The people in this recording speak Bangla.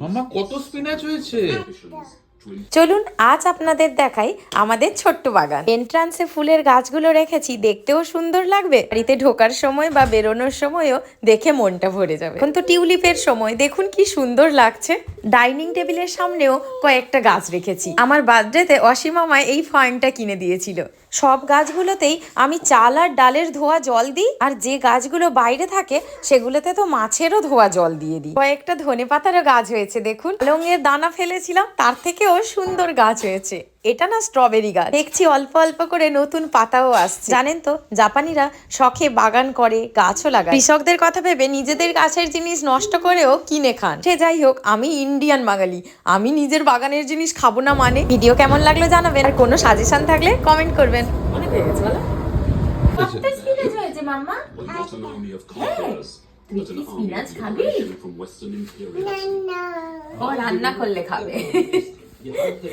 মাম্মা কত স্পিনাচ হয়েছে? চলুন আজ আপনাদের দেখাই আমাদের ছোট্ট বাগান। এন্ট্রান্সে ফুলের গাছগুলো রেখেছি, দেখতেও সুন্দর লাগবে। বাড়িতে ঢোকার সময় বা বেরোনোর সময়ও দেখে মনটা ভরে যাবে। এখন তো টিউলিপের সময়, দেখুন কি সুন্দর লাগছে। ডাইনিং টেবিলের সামনেও কয়েকটা গাছ রেখেছি। আমার বার্থডেতে অসীম আমায় এই ফার্মটা কিনে দিয়েছিল। সব গাছগুলোতেই আমি চাল আর ডালের ধোয়া জল দিই, আর যে গাছগুলো বাইরে থাকে, সেগুলোতে তো মাছেরও ধোয়া জল দিয়ে দিই। কয়েকটা ধনে পাতারও গাছ হয়েছে, দেখুন। লঙ্গের দানা ফেলেছিলাম, তার থেকেও সুন্দর গাছ হয়েছে। এটা না স্ট্রবেরি গাছ। দেখছি অল্প অল্প করে নতুন পাতাও আসছে। জানেন তো জাপানিরা শখে বাগান করে গাছও লাগায়। কৃষকদের কথা ভেবে নিজেদের গাছের জিনিস নষ্ট করেও কিনে খান। সে যাই হোক আমি ইন্ডিয়ান বাঙালি। আমি নিজের বাগানের জিনিস খাব না মানে? ভিডিও কেমন লাগল জানাবেন। আর কোনো সাজেশন থাকলে কমেন্ট করবেন। অনেক হয়ে গেছে বলো। স্পিনাচ হয়েছে মাম্মা। Well, not an army of conquerors, তুই কি স্পিনাচ খাবি. ও রান্না করলে খাবে